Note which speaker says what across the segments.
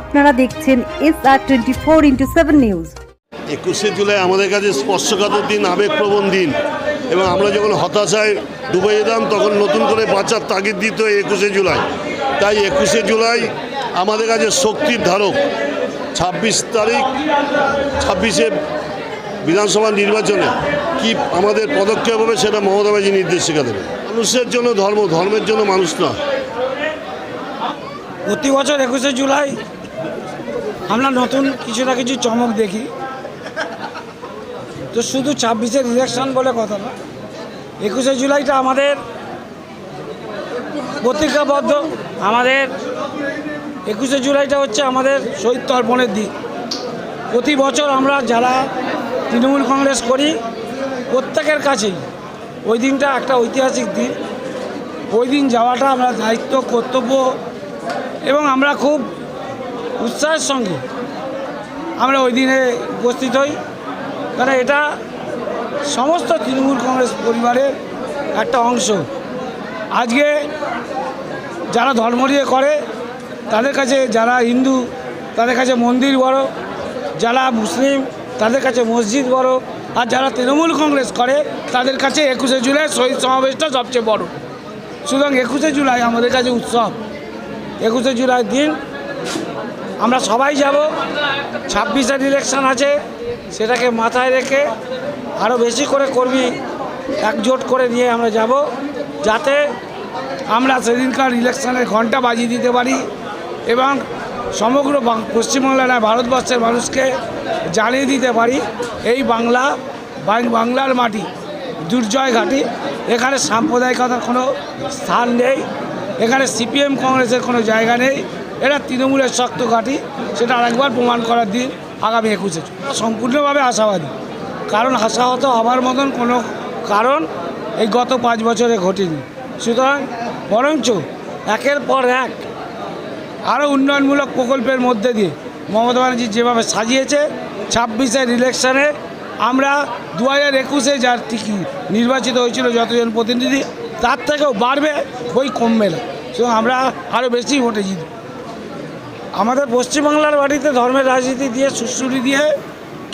Speaker 1: আপনারা দেখছেন S R twenty four into seven news
Speaker 2: একুশে জুলাই আমাদের কাছে স্পর্শকাতর দিন, আবেগপ্রবণ দিন। এবং আমরা যখন হতাশায় ডুবে যেতাম, তখন নতুন করে বাঁচার তাগিদ দিত একুশে জুলাই। তাই একুশে জুলাই আমাদের কাছে শক্তির ধারক। ছাব্বিশ তারিখ, ছাব্বিশে বিধানসভা নির্বাচনে কি আমাদের পদক্ষেপ হবে সেটা মমতা ব্যানার্জি নির্দেশিকা দেবে মানুষের জন্য ধর্ম, ধর্মের জন্য মানুষ না
Speaker 3: প্রতি বছর একুশে জুলাই আমরা নতুন কিছু না কিছু চমক দেখি। তো শুধু ছাব্বিশের ইলেকশন বলে কথা না, একুশে জুলাইটা আমাদের প্রতিজ্ঞাবদ্ধ। আমাদের একুশে জুলাইটা হচ্ছে আমাদের শহীদ তর্পণের দিন। প্রতি বছর আমরা যারা তৃণমূল কংগ্রেস করি, প্রত্যেকের কাছেই ওই দিনটা একটা ঐতিহাসিক দিন। ওই দিন যাওয়াটা আমরা দায়িত্ব, কর্তব্য এবং আমরা খুব উৎসাহের সঙ্গে আমরা ওই দিনে উপস্থিত হই। কারণ এটা সমস্ত তৃণমূল কংগ্রেস পরিবারের একটা অংশ। আজকে যারা ধর্ম নিয়ে করে, তাদের কাছে যারা হিন্দু, তাদের কাছে মন্দির বড়। যারা মুসলিম, তাদের কাছে মসজিদ বড়। আর যারা তৃণমূল কংগ্রেস করে, তাদের কাছে একুশে জুলাই শহীদ সমাবেশটা সবচেয়ে বড়। সুতরাং একুশে জুলাই আমাদের কাছে উৎসব। একুশে জুলাই দিন। আমরা সবাই যাব। ছাব্বিশের ইলেকশন আছে। সেটাকে মাথায় রেখে আরও বেশি করে কর্মী একজোট করে নিয়ে আমরা যাব। যাতে আমরা সেদিনকার ইলেকশনের ঘণ্টা বাজিয়ে দিতে পারি এবং সমগ্র পশ্চিমবাংলা নয় ভারতবর্ষের মানুষকে জানিয়ে দিতে পারি এই বাংলা বাংলার মাটি, দুর্জয় ঘাটি। এখানে সাম্প্রদায়িকতার কোনো স্থান নেই। এখানে সিপিএম কংগ্রেসের কোনো জায়গা নেই। এটা তৃণমূলের শক্ত ঘাঁটি, সেটা আরেকবার প্রমাণ করার দিন আগামী একুশে সম্পূর্ণভাবে আশাবাদী। কারণ আশাহত হবার মতন কোনো কারণ এই গত পাঁচ বছরে ঘটেনি। সুতরাং বরঞ্চ একের পর এক আরও উন্নয়নমূলক প্রকল্পের মধ্যে দিয়ে মমতা ব্যানার্জি যেভাবে সাজিয়েছে, ছাব্বিশের ইলেকশনে আমরা দু হাজার একুশে যার টিকিট নির্বাচিত হয়েছিল যতজন প্রতিনিধি, তার থেকেও বাড়বে, বই কমবে না। সুতরাং আমরা আরও বেশি ভোটে জিতব। আমাদের পশ্চিমবাংলার বাড়িতে ধর্মের রাজনীতি দিয়ে, সুশ্রুতি দিয়ে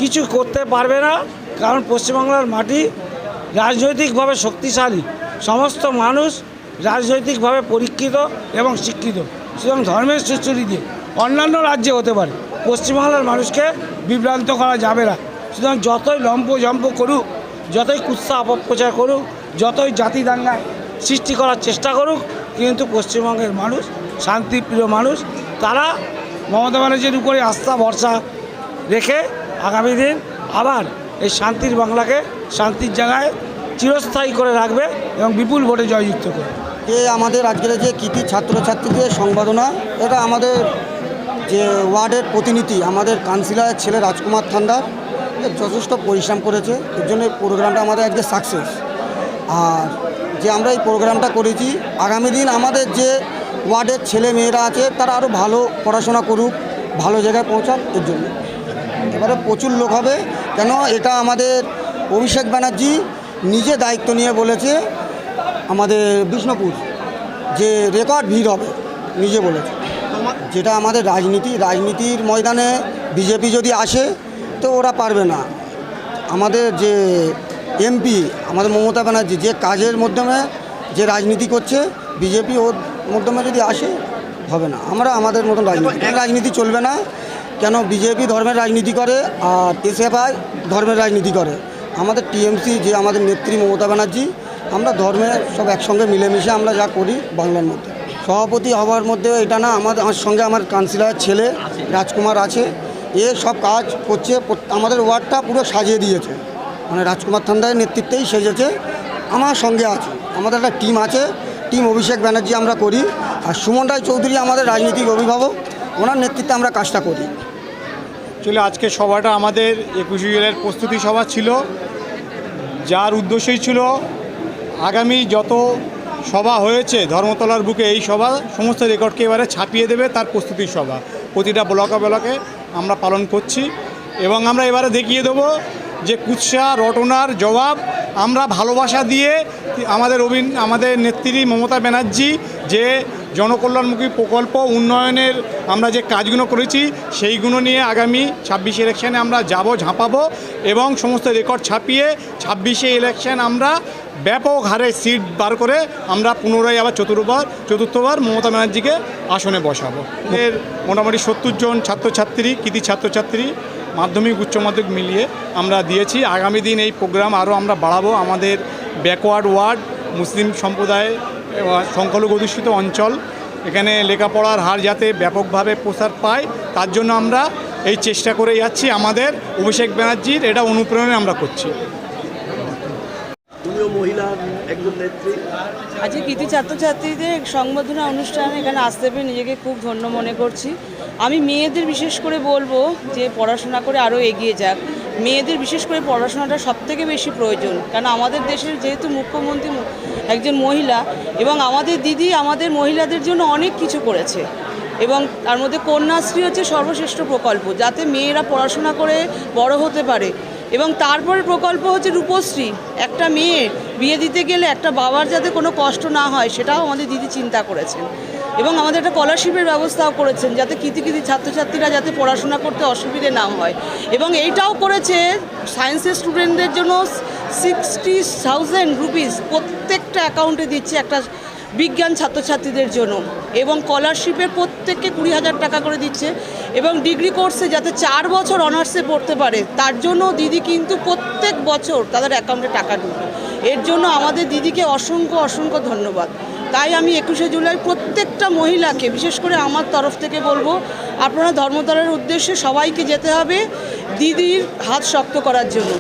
Speaker 3: কিছু করতে পারবে না, কারণ পশ্চিমবাংলার মাটি রাজনৈতিকভাবে শক্তিশালী। সমস্ত মানুষ রাজনৈতিকভাবে পরীক্ষিত এবং শিক্ষিত। সুতরাং ধর্মের সুশ্রুতি দিয়ে অন্যান্য রাজ্যে হতে পারে। পশ্চিমবাংলার মানুষকে বিভ্রান্ত করা যাবে না। সুতরাং যতই লম্প জম্প করুক, যতই কুৎসা অপপ্রচার করুক, যতই জাতি দাঙ্গায় সৃষ্টি করার চেষ্টা করুক কিন্তু পশ্চিমবঙ্গের মানুষ, শান্তিপ্রিয় মানুষ, তারা মমতা ব্যানার্জির উপরে আস্থা, ভরসা রেখে আগামী দিন আবার এই শান্তির বাংলাকে শান্তির জায়গায় চিরস্থায়ী করে রাখবে এবং বিপুল ভোটে জয়যুক্ত করবে।
Speaker 4: যে আমাদের আজকের যে কৃতি ছাত্রছাত্রীদের সংবর্ধনা এটা আমাদের যে ওয়ার্ডের প্রতিনিধি, আমাদের কাউন্সিলরের ছেলে রাজকুমার থান্ডার যথেষ্ট পরিশ্রম করেছে। এর জন্য প্রোগ্রামটা আমাদের আজকে সাকসেস আর যে আমরা এই প্রোগ্রামটা করেছি, আগামী দিন আমাদের যে ওয়ার্ডের ছেলে মেয়েরা আছে, তারা আরও ভালো পড়াশোনা করুক, ভালো জায়গায় পৌঁছাক এর জন্য। এবারে প্রচুর লোক হবে, কেন এটা আমাদের অভিষেক ব্যানার্জি নিজে দায়িত্ব নিয়ে বলেছে, আমাদের বিষ্ণুপুর, যে রেকর্ড ভিড় হবে, নিজে বলেছে। যেটা আমাদের রাজনীতি, রাজনীতির ময়দানে বিজেপি যদি আসে, তো ওরা পারবে না। আমাদের যে এমপি আমাদের মমতা ব্যানার্জি যে কাজের মাধ্যমে যে রাজনীতি করছে, বিজেপি ওর মাধ্যমে যদি আসে, হবে না। আমরা আমাদের মতন রাজনীতি রাজনীতি চলবে না? কেন বিজেপি ধর্মের রাজনীতি করে আর এসএফআই ধর্মের রাজনীতি করে? আমাদের টিএমসি যে আমাদের নেত্রী মমতা ব্যানার্জি, আমরা ধর্মের সব একসঙ্গে মিলেমিশে আমরা যা করি বাংলার মধ্যে। সভাপতি হওয়ার মধ্যে এটা না আমাদের আমার সঙ্গে আমার কাউন্সিলরের ছেলে রাজকুমার আছে, এ সব কাজ করছে, আমাদের ওয়ার্ডটা পুরো সাজিয়ে দিয়েছে। মানে রাজকুমার থান্ডারের নেতৃত্বেই সেজেছে। আমার সঙ্গে আছে, আমাদের একটা টিম আছে, টিম অভিষেক ব্যানার্জি আমরা করি, আর সুমন রায় চৌধুরী আমাদের রাজনীতিক অভিভাবক, ওনার নেতৃত্বে আমরা কাজটা করি।
Speaker 5: চলে, আজকে সভাটা আমাদের একুশে জুলাইয়ের প্রস্তুতি সভা ছিল। যার উদ্দেশ্যই ছিল, আগামী যত সভা হয়েছে ধর্মতলার বুকে, এই সভা সমস্ত রেকর্ডকে এবারে ছাপিয়ে দেবে তার প্রস্তুতি সভা। প্রতিটা ব্লকে ব্লকে আমরা পালন করছি, এবং আমরা এবারে দেখিয়ে দেবো যে কুৎসা রটনার জবাব আমরা ভালোবাসা দিয়ে আমাদের অভিন, আমাদের নেত্রী মমতা ব্যানার্জি যে জনকল্যাণমুখী প্রকল্প উন্নয়নের আমরা যে কাজগুলো করেছি, সেইগুলো নিয়ে আগামী ছাব্বিশে ইলেকশনে আমরা যাব, ঝাঁপাবো এবং সমস্ত রেকর্ড ছাপিয়ে ছাব্বিশে ইলেকশন আমরা ব্যাপক হারে সিট বার করে আমরা পুনরায় আবার চতুর্থবার চতুর্থবার মমতা ব্যানার্জিকে আসনে বসাবো। এর মোটামুটি সত্তর জন ছাত্রছাত্রী, কৃতি ছাত্রছাত্রী মাধ্যমিক উচ্চ মাধ্যমিক মিলিয়ে আমরা দিয়েছি। আগামী দিন এই প্রোগ্রাম আরও আমরা বাড়াবো আমাদের ব্যাকওয়ার্ড ওয়ার্ড মুসলিম সম্প্রদায় এবং সংখ্যালঘু অধিষ্ঠিত অঞ্চল। এখানে লেখাপড়ার হার যাতে ব্যাপকভাবে প্রসার পায় তার জন্য আমরা এই চেষ্টা করে যাচ্ছি আমাদের। অভিষেক ব্যানার্জির এটা অনুপ্রেরণে আমরা করছি।
Speaker 6: মহিলা একজন নেত্রী।
Speaker 7: আজকে কৃতি ছাত্রছাত্রীদের সংবর্ধনা অনুষ্ঠানে এখানে আসতে পেরে নিজেকে খুব ধন্য মনে করছি। আমি মেয়েদের বিশেষ করে বলব যে পড়াশোনা করে আরও এগিয়ে যাক। মেয়েদের বিশেষ করে পড়াশোনাটা সব থেকে বেশি প্রয়োজন। কারণ আমাদের দেশের যেহেতু মুখ্যমন্ত্রী একজন মহিলা এবং আমাদের দিদি আমাদের মহিলাদের জন্য অনেক কিছু করেছে। এবং তার মধ্যে কন্যাশ্রী হচ্ছে সর্বশ্রেষ্ঠ প্রকল্প, যাতে মেয়েরা পড়াশোনা করে বড় হতে পারে। এবং তারপরে প্রকল্প হচ্ছে রূপশ্রী। একটা মেয়ে বিয়ে দিতে গেলে একটা বাবার যাতে কোনো কষ্ট না হয়, সেটাও আমাদের দিদি চিন্তা করেছেন। এবং আমাদের একটা স্কলারশিপের ব্যবস্থাও করেছেন, যাতে কৃতি কৃতি ছাত্রছাত্রীরা যাতে পড়াশোনা করতে অসুবিধে না হয়। এবং এইটাও করেছে সায়েন্সের স্টুডেন্টদের জন্য সিক্সটি থাউজেন্ড রুপিস প্রত্যেকটা অ্যাকাউন্টে দিচ্ছে একটা বিজ্ঞান ছাত্রছাত্রীদের জন্য এবং স্কলারশিপের প্রত্যেককে কুড়ি হাজার টাকা করে দিচ্ছে এবং ডিগ্রি কোর্সে যাতে চার বছর অনার্সে পড়তে পারে, তার জন্য দিদি কিন্তু প্রত্যেক বছর তাদের অ্যাকাউন্টে টাকা ঢুকবে এর জন্য আমাদের দিদিকে অসংখ্য অসংখ্য ধন্যবাদ। তাই আমি একুশে জুলাই প্রত্যেকটা মহিলাকে, বিশেষ করে আমার তরফ থেকে বলব, আপনারা ধর্মতলার উদ্দেশ্যে সবাইকে যেতে হবে দিদির হাত শক্ত করার জন্য।